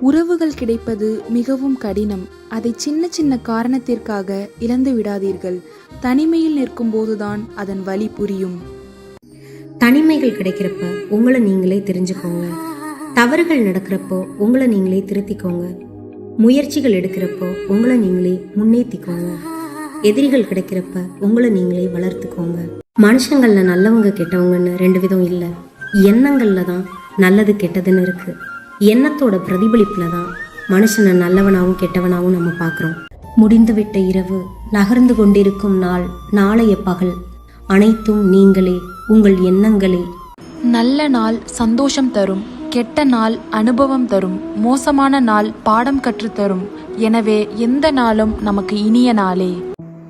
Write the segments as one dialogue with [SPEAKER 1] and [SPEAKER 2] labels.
[SPEAKER 1] உறவுகள் கிடைப்பது மிகவும் கடினம். அதை சின்ன சின்ன காரணத்திற்காக இழந்து விடாதீர்கள். தனிமையில் நிற்கும் போதுதான் அதன் வலி புரியும்.
[SPEAKER 2] தனிமைகள் கிடைக்கிறப்ப உங்களை நீங்களே தெரிஞ்சுக்கோங்க. தவறுகள் நடக்கிறப்போ உங்களை நீங்களே திருத்திக்கோங்க. முயற்சிகள் எடுக்கிறப்போ உங்களை நீங்களே முன்னேற்றிக்கோங்க எதிரிகள் கிடைக்கிறப்ப உங்களை நீங்களே வளர்த்துக்கோங்க. மனுஷங்கள்ல நல்லவங்க கெட்டவங்கன்னு ரெண்டு விதம் இல்லை. எண்ணங்கள்ல தான் நல்லது கெட்டதுன்னு இருக்கு. எண்ணத்தோட பிரதிபலிப்புல தான் மனுஷனை நல்லவனாகவும் கெட்டவனாகவும் நம்ம பார்க்குறோம். முடிந்துவிட்ட இரவு நகர்ந்து கொண்டிருக்கும் நாள் நாளைய பகல். அனைத்தும் நீங்களே உங்கள் எண்ணங்களே.
[SPEAKER 1] நல்ல நாள் சந்தோஷம் தரும் கெட்ட நாள் அனுபவம் தரும் மோசமான நாள் பாடம் கற்றுத்தரும் எனவே எந்த நாளும் நமக்கு இனிய நாளே.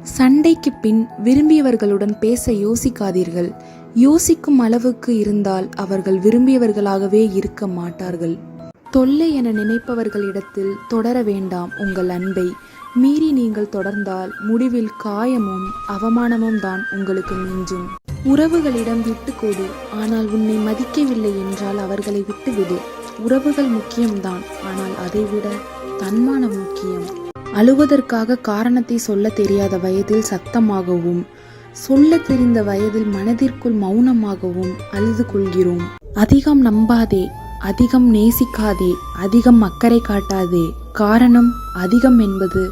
[SPEAKER 1] சண்டைக்கு பின் விரும்பியவர்களுடன் பேச யோசிக்காதீர்கள். யோசிக்கும் அளவுக்கு இருந்தால் அவர்கள் விரும்பியவர்களாகவே இருக்க மாட்டார்கள். தொல்லை என நினைப்பவர்களிடத்தில் தொடர வேண்டாம் உங்கள் அன்பை. மீறி நீங்கள் தொடர்ந்தால் முடிவில் காயமும் அவமானமும் தான் உங்களுக்கு மிஞ்சும். உறவுகளிடம் விட்டுக்கொடு ஆனால் உன்னை மதிக்கவில்லை என்றால் அவர்களை விட்டுவிடு. உறவுகள் முக்கியம்தான் ஆனால் அதைவிட தன்மானம் முக்கியம். அழுவதற்காக காரணத்தை சொல்ல தெரியாத வயதில் சத்தமாகவும் சொல்ல தெரிந்த வயதில் மனதிற்குள் மௌனமாகவும் அழுது கொள்கிறோம். அதிகம் நம்பாதே அதிகம் நேசிக்காதே அதிகம் அக்கறை காட்டாதே. காரணம் அதிகம் என்பது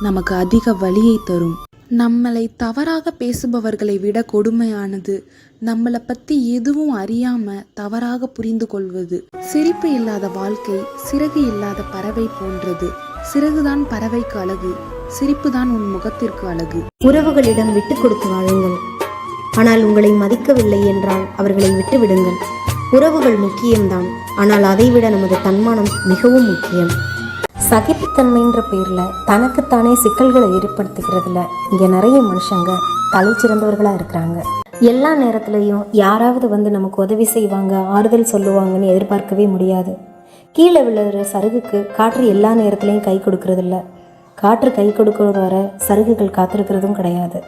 [SPEAKER 1] நமக்கு அதிக வலியை தரும். நம்மளை தவறாக பேசுபவர்களை விட கொடுமையானது நம்மளை பத்தி எதுவும் அறியாம தவறாக புரிந்து கொள்வது. சிரிப்பு இல்லாத வாழ்க்கை சிறகு இல்லாத பறவை போன்றது. சிறகுதான் பறவைக்கு அழகு சிரிப்புதான் உன் முகத்திற்கு அழகு.
[SPEAKER 2] உறவுகளிடம் விட்டு கொடுத்து வாழுங்கள். ஆனால் உங்களை மதிக்கவில்லை என்றால் அவர்களை விட்டு விடுங்கள் உறவுகள் முக்கியம்தான் ஆனால் அதைவிட நமது தன்மானம் மிகவும் முக்கியம். சகிப்புத்தன்மைன்ற பேரில் தனக்குத்தானே சிக்கல்களை ஏற்படுத்திக்கிறதுல இங்கே நிறைய மனுஷங்க தலை சிறந்தவர்களாக இருக்கிறாங்க. எல்லா நேரத்துலையும் யாராவது வந்து நமக்கு உதவி செய்வாங்க ஆறுதல் சொல்லுவாங்கன்னு எதிர்பார்க்கவே முடியாது. கீழே விழுற சருகுக்கு காற்று எல்லா நேரத்துலையும் கை கொடுக்கறதில்ல. காற்று கை கொடுக்கிற வர சருகுகள் காத்திருக்கிறதும் கிடையாது.